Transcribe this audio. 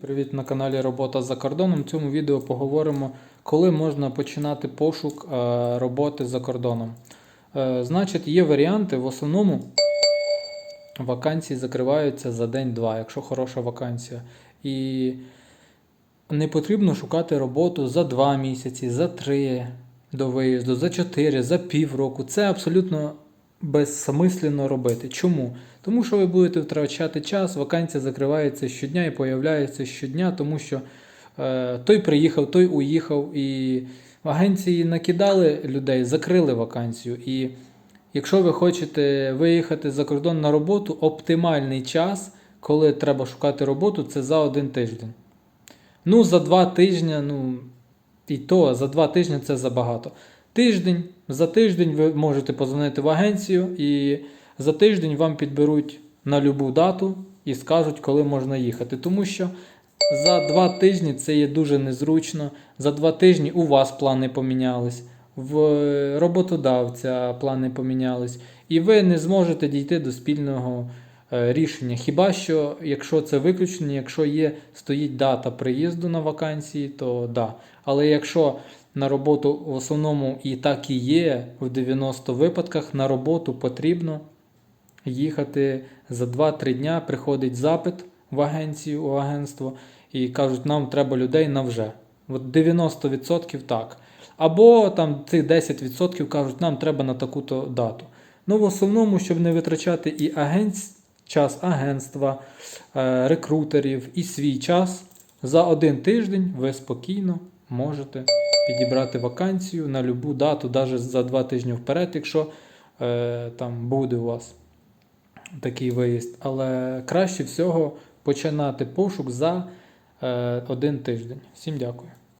Привіт на каналі Робота за кордоном. В цьому відео поговоримо, коли можна починати пошук е, роботи за кордоном. Е, Значить, є варіанти. В основному вакансії закриваються за день-два, якщо хороша вакансія. І не потрібно шукати роботу за 2 місяці, за 3 до виїзду, за 4, за півроку. Це абсолютно безсмислено робити. Чому? Тому що ви будете втрачати час, вакансія закривається щодня і появляється щодня, тому що е, той приїхав, той уїхав, і агенції накидали людей, закрили вакансію. І якщо ви хочете виїхати за кордон на роботу, оптимальний час, коли треба шукати роботу, це за один тиждень. Ну, за два тижні, ну, і то за два тижні це забагато. Тиждень, за тиждень ви можете позвонити в агенцію, і за тиждень вам підберуть на любу дату і скажуть, коли можна їхати. Тому що за два тижні це є дуже незручно. За два тижні у вас плани помінялись, в роботодавця плани помінялись, і ви не зможете дійти до спільного е, рішення. Хіба що, якщо це виключення, якщо є стоїть дата приїзду на вакансії, то да. Але якщо на роботу в основному і так і є, в 90 випадках на роботу потрібно їхати за 2-3 дня, приходить запит в агенцію, у агентство, і кажуть, нам треба людей на вже. От 90% так. Або там ці 10% кажуть, нам треба на таку-то дату. Ну, в основному, щоб не витрачати і агентс, час агентства, е, рекрутерів, і свій час, за один тиждень ви спокійно можете підібрати вакансію на любу дату, навіть за два тижні вперед, якщо е, там буде у вас такий виїзд. Але краще всього починати пошук за е, один тиждень. Всім дякую.